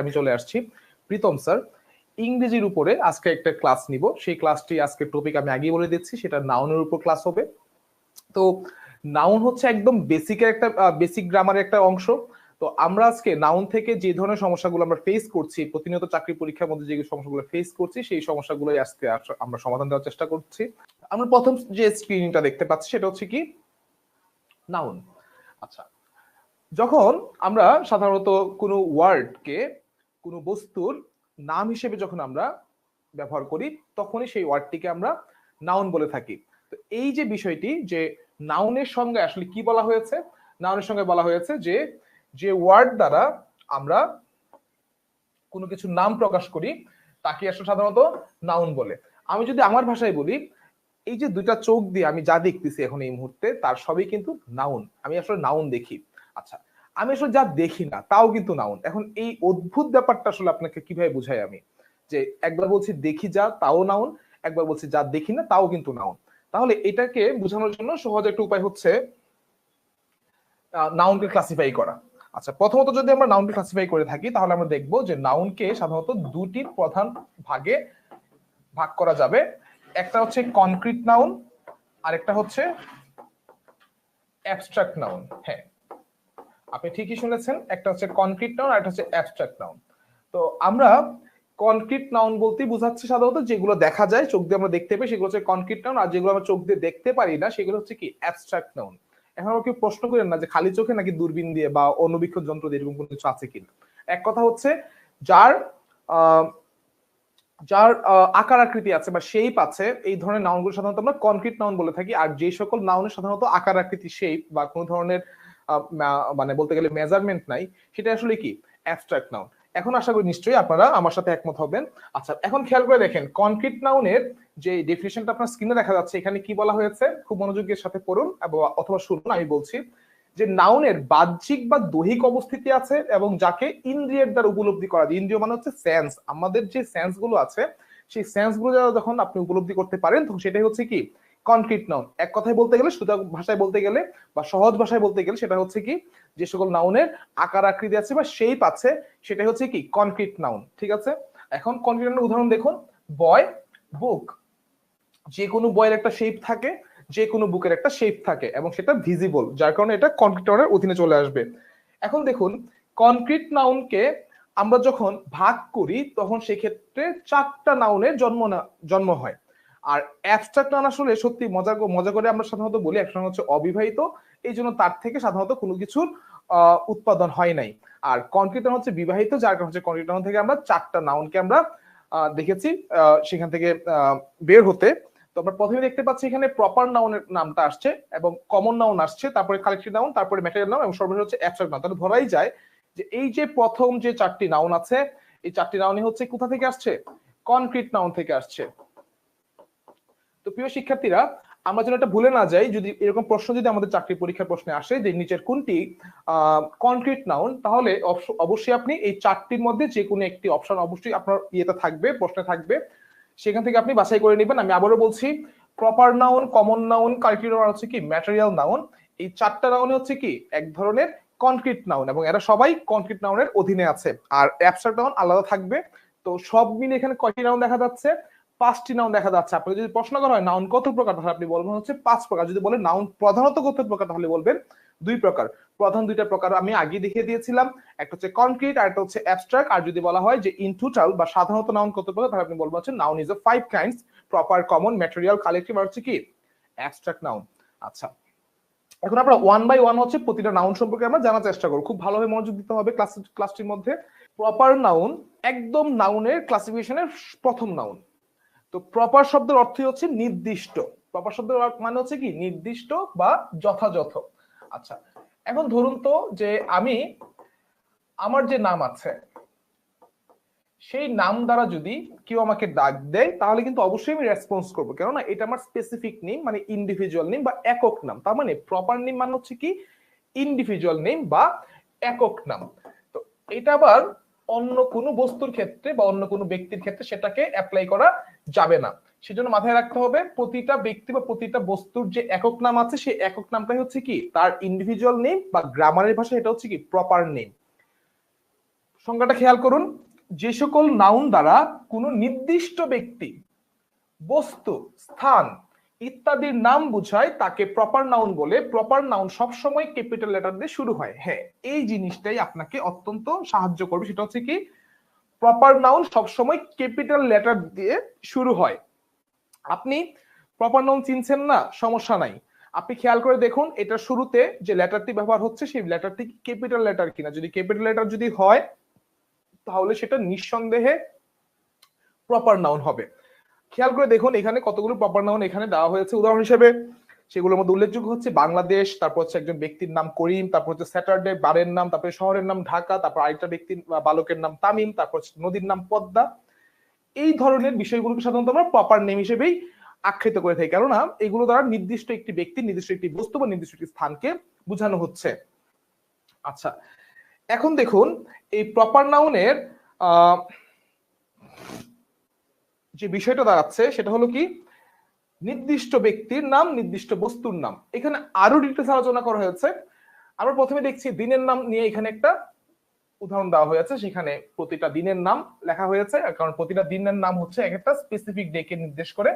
আমি চলে আসছি। প্রীতম স্যার, ইংরেজির উপরে আজকে একটা ক্লাস নিব। সেই ক্লাসটি আজকে টপিক আমি আগেই বলে দিচ্ছি, সেটা নাউনের উপর ক্লাস হবে। তো নাউন হচ্ছে একদম বেসিকের একটা বেসিক গ্রামারের একটা অংশ। তো আমরা আজকে নাউন থেকে যে ধরনের সমস্যাগুলো আমরা ফেস করছি, প্রতিনিয়ত চাকরি পরীক্ষার মধ্যে যে সমস্যাগুলো ফেস করছি, সেই সমস্যাগুলোই আজকে আমরা সমাধান দেওয়ার চেষ্টা করছি। আমরা প্রথম যে স্ক্রিনটা দেখতে পাচ্ছি, সেটা হচ্ছে কি? নাউন আচ্ছা যখন আমরা সাধারণত কোনো ওয়ার্ডকে কোনো বস্তুর নাম হিসেবে যখন আমরা ব্যবহার করি, তখনই সেই ওয়ার্ডটিকে আমরা নাউন বলে থাকি। তো এই যে বিষয়টি যে নাউনের সঙ্গে আসলে কি বলা হয়েছে? নাউনের সঙ্গে বলা হয়েছে যে যে ওয়ার্ড দ্বারা আমরা কোনো কিছু নাম প্রকাশ করি, তাকে আসলে সাধারণত নাউন বলে। আমি যদি আমার ভাষায় বলি, এই যে দুইটা চোখ দিয়ে আমি যা দেখতেছি এখন এই মুহূর্তে, তার সবই কিন্তু নাউন আমি আসলে নাউন দেখি। আচ্ছা আমি আসলে যা দেখি না, তাও কিন্তু নাউন। এখন এই অদ্ভুত ব্যাপারটা আসলে আপনাকে কীভাবে বুঝাই আমি? যে একবার বলছি দেখি যা, তাও নাউন, একবার বলছি যা দেখি না, তাও কিন্তু নাউন। তাহলে এটাকে বোঝানোর জন্য সহজ একটা উপায় হচ্ছে নাউনকে ক্লাসিফাই করা। আচ্ছা প্রথমত যদি আমরা নাউনকে ক্লাসিফাই করে থাকি, তাহলে আমরা দেখব যে নাউনকে সাধারণত দুটি প্রধান ভাগে ভাগ করা যাবে। একটা হচ্ছে কনক্রিট নাউন আর একটা হচ্ছে অ্যাবস্ট্রাক্ট নাউন। হ্যাঁ আপনি ঠিকই শুনেছেন, একটা হচ্ছে কনক্রিট নাউন আর একটা হচ্ছে অ্যাবস্ট্রাক্ট নাউন তো আমরা কনক্রিট নাউন বলতে বোঝাচ্ছে সাধারণত যেগুলো দেখা যায়, চোখ দিয়ে আমরা দেখতে পাই, সেগুলো হচ্ছে কনক্রিট নাউন আর যেগুলো আমরা চোখ দিয়ে দেখতে পারি না, সেগুলো হচ্ছে কি অ্যাবস্ট্রাক্ট নাউন এখন আমরা কেউ প্রশ্ন করেন না যে খালি চোখে নাকি দূরবীন দিয়ে বা অনুবীক্ষণ যন্ত্র দিয়ে এরকম কোনো কিছু আছে কিনা। এক কথা হচ্ছে যার যার আকার আকৃতি আছে বা শেপ আছে, এই ধরনের নাউনগুলো সাধারণত আমরা কনক্রিট নাউন বলে থাকি। আর যে সকল নাউনের সাধারণত আকার আকৃতি শেপ বা কোনো ধরনের মানে বলতে গেলে মেজারমেন্ট নাই, সেটা আসলে কি? অ্যাবস্ট্রাক্ট নাউন এখন আশা করি নিশ্চয়ই আপনারা আমার সাথে একমত হবেন। আচ্ছা এখন খেয়াল করে দেখেন কনক্রিট নাউনের যে ডেফিনেশনটা আপনার স্ক্রিনে দেখা যাচ্ছে, এখানে কি বলা হয়েছে? খুব মনোযোগের সাথে পড়ুন অথবা শুনুন, আমি বলছি যে নাউনের বাহ্যিক বা দৈহিক অবস্থিতি আছে, এবং যাকে ইন্দ্রিয়ের দ্বারা উপলব্ধি করা যায়। ইন্দ্রিয় মানে হচ্ছে সেন্স আমাদের যে সেন্সগুলো আছে, সেই সেন্সগুলো যখন আপনি উপলব্ধি করতে পারেন, তখন সেটাই হচ্ছে কি? কনক্রিট নাউন এক কথায় বলতে গেলে, সুতা ভাষায় বলতে গেলে বা সহজ ভাষায় বলতে গেলে সেটা হচ্ছে কি, যে সকল নাউনের আকার আকৃতি আছে বা শেপ আছে সেটা হচ্ছে কি কনক্রিট নাউন ঠিক আছে? এখন কনক্রিট নাউনের উদাহরণ দেখুন। বয় বুক যে কোনো বয়ের একটা শেপ থাকে, যে কোনো বুকের একটা শেপ থাকে এবং সেটা ভিজিবল যার কারণে এটা কনক্রিট নাউনের অধীনে চলে আসবে। এখন দেখুন কনক্রিট নাউনকে আমরা যখন ভাগ করি, তখন সেক্ষেত্রে চারটা নাউনের জন্ম জন্ম হয়। আর অ্যাবস্ট্রাক্ট নাউন আসলে সত্যি মজা মজা করে আমরা সাধারণত বলি একটা হচ্ছে অবিবাহিত। এই জন্য তার থেকে সাধারণত কোনো কিছুর উৎপাদন হয় নাই। আর কনক্রিট নাউন হচ্ছে বিবাহিত, যার কারণে হচ্ছে কনক্রিট নাউন থেকে আমরা চারটা নাউনকে আমরা দেখেছি সেখান থেকে বের হতে। তো আমরা প্রথমে দেখতে পাচ্ছি এখানে প্রপার নাউনের নামটা আসছে এবং কমন নাউন আসছে, তারপরে কালেক্টিভ নাউন তারপরে ম্যাটেরিয়াল নাউন এবং সর্বশেষ হচ্ছে অ্যাবস্ট্রাক্ট নাউন তাহলে ধরাই যায় যে এই যে প্রথম যে চারটি নাউন আছে, এই চারটি নাউনই হচ্ছে কোথা থেকে আসছে? কনক্রিট নাউন থেকে আসছে। তো প্রিয় শিক্ষার্থীরা, আমরা যেন এটা ভুলে না যাই, যদি এরকম প্রশ্ন যদি আমাদের চাকরি পরীক্ষার প্রশ্নে আসে যে নিচের কোনটি কনক্রিট নাউন তাহলে অবশ্যই আপনি এই চারটির মধ্যে যে কোনো একটি অপশন অবশ্যই আপনার ইয়েতে থাকবে, প্রশ্নে থাকবে। সেখান থেকে আপনি বাছাই করে নেবেন। আমি আবারও বলছি proper noun common noun collective noun হচ্ছে কি? ম্যাটেরিয়াল নাউন এই চারটা নাউন হচ্ছে কি? এক ধরনের কনক্রিট নাউন এবং এরা সবাই কনক্রিট নাউনের অধীনে আছে। আর অ্যাবস্ট্রাক্ট নাউন আলাদা থাকবে। তো সব মিলে এখানে কয়টি নাউন দেখা যাচ্ছে? পাঁচটি নাউন দেখা যাচ্ছে। আপনাকে যদি প্রশ্ন করা হয় নাউন কত প্রকার? তাহলে আপনি বলবেন হচ্ছে পাঁচ প্রকার। যদি বলেন নাউন প্রধানত কত প্রকার, তাহলে বলবেন দুই প্রকার। প্রধান দুইটা প্রকার আমি আগে দেখিয়ে দিয়েছিলাম। একটা হচ্ছে কনক্রিট আর একটা হচ্ছে অ্যাবস্ট্রাক্ট আর যদি বলা হয় যে ইন টোটাল বা সাধারণত নাউন কত প্রকার, তাহলে আপনি বলবেন হচ্ছে noun is a five kinds proper common material collective আর হচ্ছে কি? অ্যাবস্ট্রাক্ট নাউন আচ্ছা। এখন আমরা ওয়ান বাই ওয়ান হচ্ছে প্রতিটা নাউন সম্পর্কে আমরা জানার চেষ্টা করব। খুব ভালোভাবে মনোযোগ দিতে হবে ক্লাস ক্লাসটির মধ্যে। প্রপার নাউন একদম নাউনের ক্লাসিফিকেশনের প্রথম নাউন তো প্রপার শব্দের অর্থই হচ্ছে নির্দিষ্ট। প্রপার শব্দের মানে হচ্ছে কি? নির্দিষ্ট বা যথাযথ। আচ্ছা এখন ধরুন তো যে আমি আমার যে নাম আছে, সেই নাম দ্বারা যদি কেউ আমাকে ডাক দেয়, তাহলে কিন্তু অবশ্যই আমি রেসপন্স করব। কেননা এটা আমার স্পেসিফিক নেম মানে ইন্ডিভিজুয়াল নেম বা একক নাম। তার মানে প্রপার নেম মানে হচ্ছে কি? ইন্ডিভিজুয়াল নেম বা একক নাম। তো এটা আবার অন্য কোনো বস্তুর ক্ষেত্রে বা অন্য কোনো ব্যক্তির ক্ষেত্রে সেটাকে অ্যাপ্লাই করা যাবে না। সেজন্য মাথায় রাখতে হবে, প্রতিটা ব্যক্তি বা প্রতিটা বস্তুর যে একক নাম আছে, সেই একক নামটাই হচ্ছে কি? তার ইন্ডিভিজুয়াল নেম বা গ্রামারের ভাষা এটা হচ্ছে কি? প্রপার নেম সংজ্ঞাটা খেয়াল করুন, যে সকল নাউন দ্বারা কোনো নির্দিষ্ট ব্যক্তি, বস্তু, স্থান ইত্যাদির নাম বুঝায়, তাকে প্রপার নাউন বলে। প্রপার নাউন সবসময় ক্যাপিটাল লেটার দিয়ে শুরু হয়। হ্যাঁ এই জিনিসটাই আপনাকে অত্যন্ত সাহায্য করবে। সেটা হচ্ছে কি? প্রপার নাউন সবসময় ক্যাপিটাল লেটার দিয়ে শুরু হয়। আপনি প্রপার নাউন চিনছেন না, সমস্যা নাই। আপনি খেয়াল করে দেখুন, এটা শুরুতে যে লেটারটি ব্যবহার হচ্ছে, সেই লেটারটি ক্যাপিটাল লেটার কিনা। যদি ক্যাপিটাল লেটার যদি হয়, তাহলে সেটা নিঃসন্দেহে প্রপার নাউন হবে। খেয়াল করে দেখুন, এখানে কতগুলো প্রপার নাউন এখানে দেওয়া হয়েছে। উদাহরণ হিসেবে সেগুলোর মধ্যে উল্লেখযোগ্য হচ্ছে বাংলাদেশ, তারপর হচ্ছে একজন ব্যক্তির নাম করিম, তারপর হচ্ছে স্যাটারডে বারের নাম, তারপরে শহরের নাম ঢাকা, তারপর আরেকটা ব্যক্তির বালকের নাম তামিম, তারপর নদীর নাম পদ্মা। এই ধরনের বিষয়গুলোকে সাধারণত আমরা প্রপার নেম হিসেবেই আখ্যায়িত করে থাকি। কেননা এগুলো দ্বারা নির্দিষ্ট একটি ব্যক্তি, নির্দিষ্ট একটি বস্তু বা নির্দিষ্ট একটি স্থানকে বোঝানো হচ্ছে। আচ্ছা এখন দেখুন এই প্রপার নাউনের যে বিষয়টা দাঁড়াচ্ছে সেটা হলো কি? নির্দিষ্ট ব্যক্তির নাম, নির্দিষ্ট বস্তুর নাম। এখানে আরও ডিটেলস আলোচনা করা হয়েছে। আমরা প্রথমে দেখছি দিনের নাম নিয়ে এখানে একটা উদাহরণ দেওয়া হয়েছে। সেখানে প্রতিটা দিনের নাম লেখা হয়েছে। কারণ প্রতিটা দিনের নাম হচ্ছে এক একটা স্পেসিফিক ডে কে নির্দেশ করে।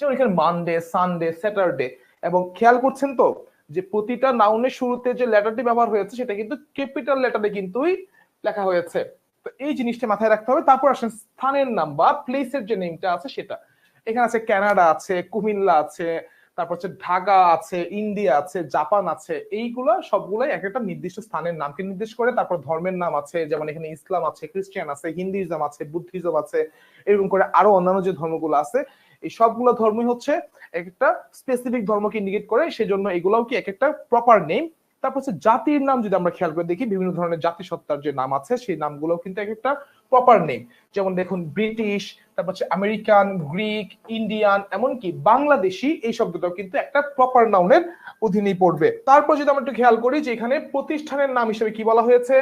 যেমন এখানে মানডে সানডে স্যাটারডে এবং খেয়াল করছেন তো যে প্রতিটা নাউনের শুরুতে যে লেটারটি ব্যবহার হয়েছে, সেটা কিন্তু ক্যাপিটাল লেটারে কিন্তুই লেখা হয়েছে। তো এই জিনিসটা মাথায় রাখতে হবে। তারপর আসেন স্থানের নাম বা প্লেসের যে নেমটা আছে সেটা। এখানে আছে কানাডা আছে, কুমিল্লা আছে, তারপর হচ্ছে ঢাকা আছে, ইন্ডিয়া আছে, জাপান আছে। এইগুলো সবগুলাই এক একটা নির্দিষ্ট স্থানের নামকে নির্দেশ করে। তারপর ধর্মের নাম আছে, যেমন এখানে ইসলাম আছে, খ্রিস্টান আছে, হিন্দুইজম আছে, বুদ্ধিজম আছে, এরকম করে আরও অন্যান্য যে ধর্মগুলো আছে, এই সবগুলো ধর্মই হচ্ছে একটা স্পেসিফিক ধর্মকে ইন্ডিকেট করে। সেজন্য এগুলোও কি এক একটা প্রপার নেম তারপর হচ্ছে জাতির নাম যদি আমরা খেয়াল করে দেখি, বিভিন্ন ধরনের জাতিসত্তার যে নাম আছে, সেই নামগুলো কিন্তু এক একটা প্রপার নেম যেমন দেখুন ব্রিটিশ তারপর হচ্ছে আমেরিকান গ্রিক ইন্ডিয়ান এমনকি বাংলাদেশি, এই শব্দটাও কিন্তু একটা প্রপার নাউনের অধীনেই পড়বে। তারপর যদি আমরা একটু খেয়াল করি যে এখানে প্রতিষ্ঠানের নাম হিসেবে কি বলা হয়েছে?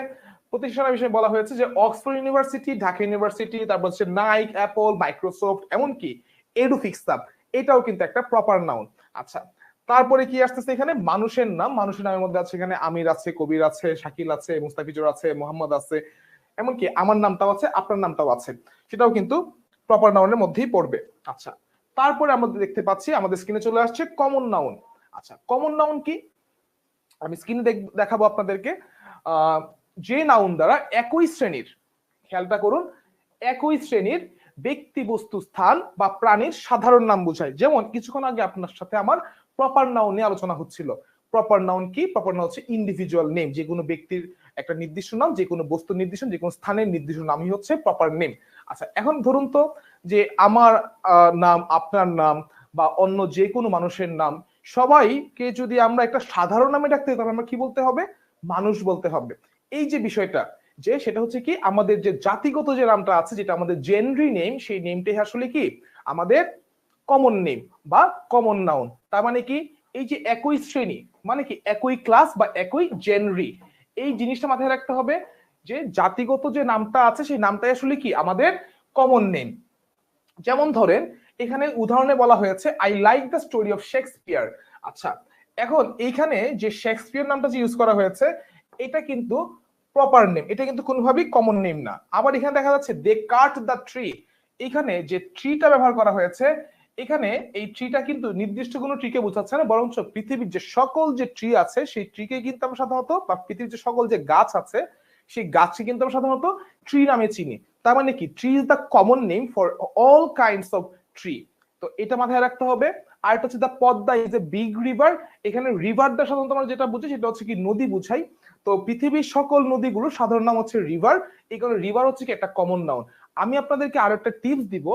প্রতিষ্ঠানের বিষয়ে বলা হয়েছে যে অক্সফোর্ড ইউনিভার্সিটি ঢাকা ইউনিভার্সিটি তারপর হচ্ছে নাইক অ্যাপল মাইক্রোসফট এমনকি এডুফিক্সাপ এটাও কিন্তু একটা প্রপার নাউন আচ্ছা তারপরে কি আসতেছে এখানে? মানুষের নাম। মানুষের নামের মধ্যে আছে এখানে আমির আছে, কবির আছে, শাকিল আছে, মুস্তাফিজুর আছে, মোহাম্মদ আছে। এমনকি আমার নামটাও আছে, আপনার নামটাও আছে। সেটাও কিন্তু প্রপার নাউনের মধ্যেই পড়বে। আচ্ছা তারপরে আমরা দেখতে পাচ্ছি, আমাদের স্ক্রিনে চলে আসছে কমন নাউন আচ্ছা কমন নাউন কি? আমি স্ক্রিনে দেখাবো আপনাদেরকে। যে নাউন দ্বারা একই শ্রেণির, খেয়ালটা করুন, একই শ্রেণির ব্যক্তি বস্তু স্থান বা প্রাণীর সাধারণ নাম বোঝায়। যেমন কিছুক্ষণ আগে আপনার সাথে আমার প্রপার নাউন নিয়ে আলোচনা হচ্ছিল। প্রপার নাউন কি? প্রপার নাউন হচ্ছে ইন্ডিভিজুয়াল নেম যে কোনো ব্যক্তির একটা নির্দিষ্ট নাম, যে কোনো বস্তু নির্দিষ্ট, যে কোনো স্থানের নির্দিষ্ট নামই হচ্ছে প্রপার নেম আচ্ছা এখন ধরুন তো যে আমার নাম, আপনার নাম বা অন্য যে কোনো মানুষের নাম, সবাইকে যদি আমরা একটা সাধারণ নামে ডাকতে তাহলে আমরা কি বলতে হবে? মানুষ বলতে হবে। এই যে বিষয়টা, যে সেটা হচ্ছে কি, আমাদের যে জাতিগত যে নামটা আছে, যেটা আমাদের জেনরি নেম সেই নেমটাই আসলে কি? আমাদের কমন নেম বা কমন নাউন তার মানে কি? এই যে একই শ্রেণি মানে কি? একই ক্লাস বা একই জেনরি এই জিনিসটা মাথায় রাখতে হবে যে জাতিগত যে নামটা আছে, সেই নামটাই আসলে কি? আমাদের কমন নেম যেমন ধরেন, এখানে উদাহরণে বলা হয়েছে I like the story of Shakespeare আচ্ছা এখন এইখানে যে শেক্সপিয়ার নামটা যে ইউজ করা হয়েছে, এটা কিন্তু প্রপার নেম এটা কিন্তু কোনোভাবেই কমন নেম না। আবার এখানে দেখা যাচ্ছে দে কাট দ্য ট্রি এখানে যে ট্রিটা ব্যবহার করা হয়েছে এখানে এই ট্রিটা কিন্তু নির্দিষ্ট কোনো ট্রিকে বোঝাচ্ছে না, বরঞ্চ পৃথিবীর যে সকল যে ট্রি আছে, সেই ট্রিকে কিন্তু আমরা সাধারণত, বা পৃথিবীর যে সকল যে গাছ আছে, সেই গাছকে কিন্তু আমরা সাধারণত ট্রি নামে চিনি। তার মানে কি? Tree is the common name for all kinds of tree তো এটা মাথায় রাখতে হবে। আর এটা হচ্ছে the Padma is a big river এখানে রিভারটা সাধারণত আমরা যেটা বুঝি, সেটা হচ্ছে কি নদী বুঝাই। তো পৃথিবীর সকল নদীগুলো সাধারণ নাম হচ্ছে রিভার এই কারণে রিভার হচ্ছে কি একটা কমন নাউন আমি আপনাদেরকে আরও একটা টিপস দিব।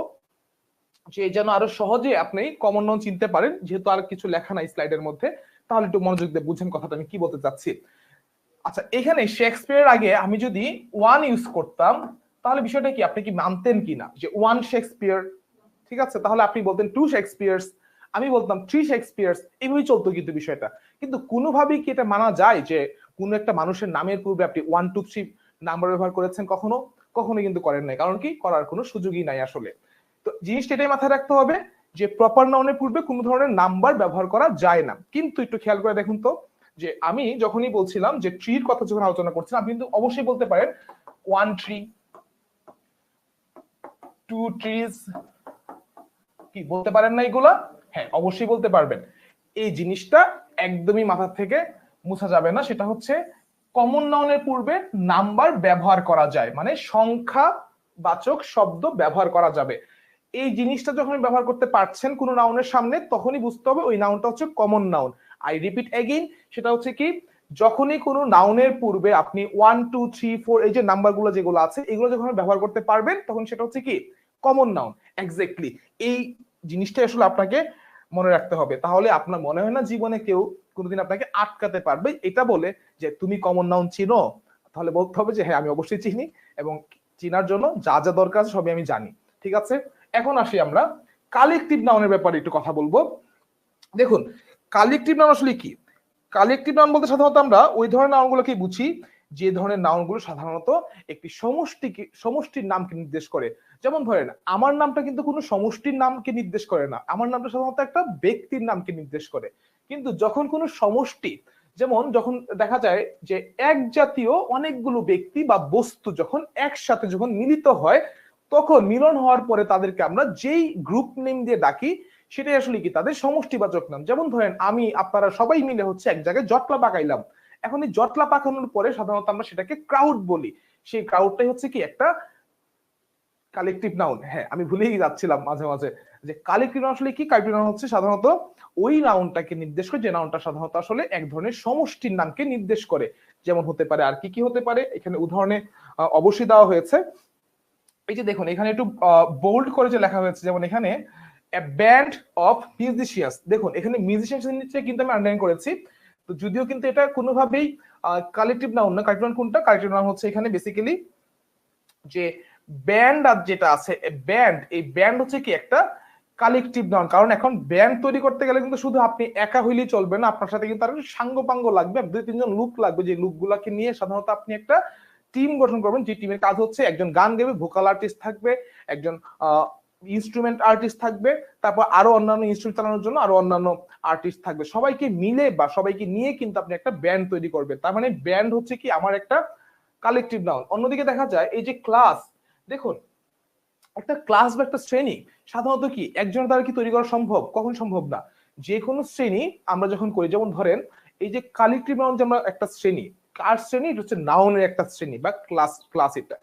যে যেন আরও সহজে আপনি কমন নাউন চিনতে পারেন, যেহেতু আর কিছু লেখা নাই স্লাইডের মধ্যে, তাহলে একটু মনোযোগ দিয়ে বুঝেন কথাটা, আমি কি বলতে চাচ্ছি? আচ্ছা এখানে শেক্সপিয়ারের আগে আমি যদি ওয়ান ইউজ করতাম, তাহলে বিষয়টা কি? আপনি কি মানতেন কিনা? যে ওয়ান শেক্সপিয়ার ঠিক আছে? তাহলে আপনি বলতেন টু শেক্সপিয়ার্স আমি বলতাম থ্রি শেক্সপিয়ার্স এইভাবেই চলতো কিন্তু বিষয়টা। কিন্তু কোনোভাবেই কি এটা মানা যায় যে কোন একটা মানুষের নামের পূর্বে আপনি ওয়ান টু থ্রি নাম্বার ব্যবহার করেছেন কখনো? কখনো কিন্তু করেন নাই। কারণ কি? করার কোনো সুযোগই নাই আসলে। জিনিসটা এটাই মাথায় রাখতে হবে যে প্রপার নাউনের পূর্বে কোনো ধরনের নাম্বার ব্যবহার করা যায় না। কিন্তু একটু খেয়াল করে দেখুন তো, যে আমি যখনই বলছিলাম যে ট্রির কথা যখন আলোচনা করছিলাম, আপনি কিন্তু অবশ্যই বলতে পারেন ওয়ান ট্রি টু ট্রিজ কি বলতে পারেন না এগুলা? হ্যাঁ অবশ্যই বলতে পারবেন। এই জিনিসটা একদমই মাথা থেকে মুছা যাবে না, সেটা হচ্ছে কমন নাউনের পূর্বে নাম্বার ব্যবহার করা যায় মানে সংখ্যা বাচক শব্দ ব্যবহার করা যাবে। এই জিনিসটা যখন ব্যবহার করতে পারছেন কোন নাউনের সামনে, তখনই বুঝতে হবে ওই নাউনটা হচ্ছে common noun I repeat again সেটা হচ্ছে কি, যখনই কোনো নাউনের পূর্বে আপনি ওয়ান টু থ্রি ফোর এই যে নাম্বারগুলো যেগুলো আছে, এগুলো যখন ব্যবহার করতে পারবেন, তখন সেটা হচ্ছে কি কমন নাউন এক্স্যাক্টলি এই জিনিসটা আসলে আপনাকে মনে রাখতে হবে। তাহলে আপনার মনে হয় না জীবনে কেউ কোনোদিন আপনাকে আটকাতে পারবে। এটা বলে যে তুমি কমন নাউন চিনো, তাহলে বলতে হবে যে হ্যাঁ আমি অবশ্যই চিনি এবং চিনার জন্য যা যা দরকার আছে সবই আমি জানি। ঠিক আছে? এখন আসি আমরা। কালেকটিভ নাউনের ব্যাপারে একটু কথা বলব। দেখুন, কালেকটিভ নাউন আসলে কি? কালেকটিভ নাউন বলতে সাধারণত আমরা ওই ধরনের নাউনগুলোকে বুঝি, যে ধরনের নাউনগুলো সাধারণত একটি সমষ্টি সমষ্টির নামকে নির্দেশ করে। যেমন ধরেন, আমার নামটা কিন্তু কোনো সমষ্টির নামকে নির্দেশ করে না। আমার নামটা সাধারণত একটা ব্যক্তির নামকে নির্দেশ করে। কিন্তু যখন কোনো সমষ্টি, যেমন যখন দেখা যায় যে এক জাতীয় অনেকগুলো ব্যক্তি বা বস্তু যখন একসাথে যখন মিলিত হয় তখন মিলন হওয়ার পরে তাদেরকে আমরা যেই গ্রুপ নেম দিয়ে ডাকি, সেটাই আসলে কি তাদের সমষ্টিবাচক নাম। যেমন ধরেন, আমি, আপনারা সবাই মিলে হচ্ছে এক জায়গায় জটলা পাকাইলাম। এখন এই জটলা পাকানোর পরে সাধারণত আমরা সেটাকে ক্রাউড বলি। সেই ক্রাউডটাই হচ্ছে কি একটা কালেকটিভ নাউন হ্যাঁ আমি ভুলেই যাচ্ছিলাম মাঝে মাঝে। যে কালেকটিভ নাউন আসলে কি? কালেকটিভ নাউন হচ্ছে সাধারণত ওই নাউনটাকে নির্দেশ করে, যে নাউনটা সাধারণত আসলে এক ধরনের সমষ্টির নামকে নির্দেশ করে। যেমন হতে পারে আর কি কি হতে পারে? এখানে উদাহরণে অবশ্যই দেওয়া হয়েছে। এই যে দেখুন, এখানে একটু বোল্ড করে যে লেখা হয়েছে, যেমন এখানে ব্যান্ড অফ মিউজিশিয়াস দেখুন, এখানে মিউজিশিয়ান নিচে কিন্তু আমি আন্ডারলাইন করেছি। তো যদিও কিন্তু এটা কোনোভাবেই কালেকটিভ নাউন না কালেকটিভ নাউন কোনটা? কালেকটিভ নাউন হচ্ছে এখানে বেসিক্যালি যে ব্যান্ড আর যেটা আছে ব্যান্ড এই ব্যান্ড হচ্ছে কি একটা কালেকটিভ নাউন কারণ এখন ব্যান্ড তৈরি করতে গেলে কিন্তু শুধু আপনি একা হইলেই চলবে না, আপনার সাথে কিন্তু আর সাঙ্গ পাঙ্গ লাগবে দুই তিনজন লুক লাগবে, যে লুক গুলাকে নিয়ে সাধারণত আপনি একটা টিম গঠন করবেন, যে টিমের কাজ হচ্ছে একজন গান গাবে ভোকাল আর্টিস্ট থাকবে, একজন ইনস্ট্রুমেন্ট আর্টিস্ট থাকবে, তারপর আরও অন্যান্য ইনস্ট্রুমেন্ট চালানোর জন্য আরও অন্যান্য আর্টিস্ট থাকবে। সবাইকে মিলে বা সবাইকে নিয়ে কিন্তু আপনি একটা ব্যান্ড তৈরি করবেন। তার মানে ব্যান্ড হচ্ছে কি আমার একটা কালেকটিভ নাউন অন্যদিকে দেখা যায়, এই যে ক্লাস দেখুন, একটা ক্লাস বা একটা শ্রেণি সাধারণত কি একজনের দ্বারা কি তৈরি করা সম্ভব? কখন সম্ভব না। যে কোনো শ্রেণি আমরা যখন করি, যেমন ধরেন, এই যে কালেকটিভ নাউন যে আমরা একটা শ্রেণি কার শ্রেণি? এটা হচ্ছে নাউনের একটা শ্রেণি বা ক্লাস ক্লাস এটা।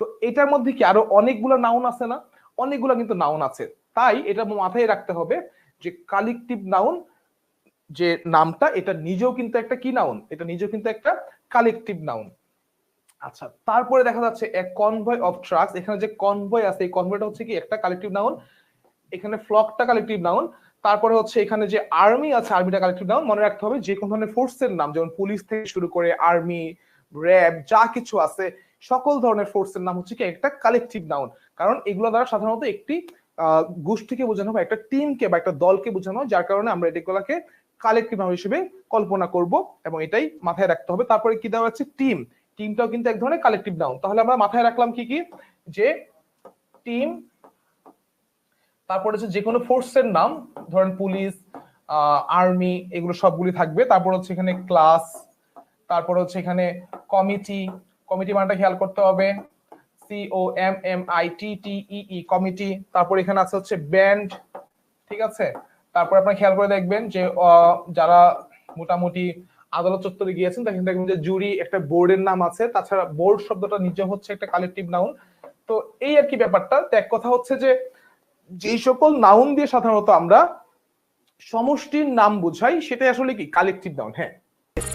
তো এটার মধ্যে কি আরও অনেকগুলো নাউন আছে না? অনেকগুলো কিন্তু নাউন আছে। তাই এটা মাথায় রাখতে হবে যে কালেকটিভ নাউন যে নামটা, এটা নিজেও কিন্তু একটা কি নাউন এটা নিজেও কিন্তু একটা কালেকটিভ নাউন আচ্ছা তারপরে দেখা যাচ্ছে এক কনভয় অফ ট্রাকস এখানে যে কনভয় আছে, এই কনভয়টা হচ্ছে কি একটা কালেকটিভ নাউন এখানে ফ্লকটা কালেকটিভ নাউন তারপরে হচ্ছে এখানে যে আর্মি আছে আর্মিটা কালেকটিভ নাউন মনে রাখতে হবে যে কোনো ধরনের ফোর্সের নাম, যেমন পুলিশ থেকে শুরু করে আর্মি র্যাব যা কিছু আছে, সকল ধরনের ফোর্সের নাম হচ্ছে কি একটা কালেকটিভ নাউন কারণ এগুলো দ্বারা সাধারণত একটি গোষ্ঠীকে বোঝানো হয় একটা টিমকে বা একটা দলকে বোঝানো হয়, যার কারণে আমরা এগুলাকে কালেকটিভ নাউন হিসেবে কল্পনা করব এবং এটাই মাথায় রাখতে হবে। তারপরে কি দেওয়া হচ্ছে টিম টিমটাও কিন্তু এক ধরনের কালেকটিভ নাউন তাহলে আমরা মাথায় রাখলাম কি কি? যে টিম তারপরে হচ্ছে যে কোনো ফোর্সের নাম, ধরেন পুলিশ আর্মি এগুলো সবগুলি থাকবে। তারপর হচ্ছে এখানে ক্লাস তারপর হচ্ছে এখানে কমিটি কমিটি মানটা খেয়াল করতে হবে। C O M M I T T E committee তারপর এখানে আছে হচ্ছে ব্যান্ড ঠিক আছে? তারপর আপনারা খেয়াল করে দেখবেন যে যারা মোটামুটি আদালত চত্বরে গিয়েছেন তখন দেখবেন যে জুরি একটা বোর্ডের নাম আছে। তাছাড়া বোর্ড শব্দটা নিজে হচ্ছে একটা কালেকটিভ নাউন তো এই আর কি ব্যাপারটা। এক কথা হচ্ছে যে যেই সকল নাউন দিয়ে সাধারণত আমরা সমষ্টির নাম বুঝাই সেটা আসলে কি কালেকটিভ নাউন হ্যাঁ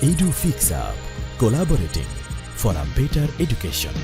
Edufix up collaborating for a better education.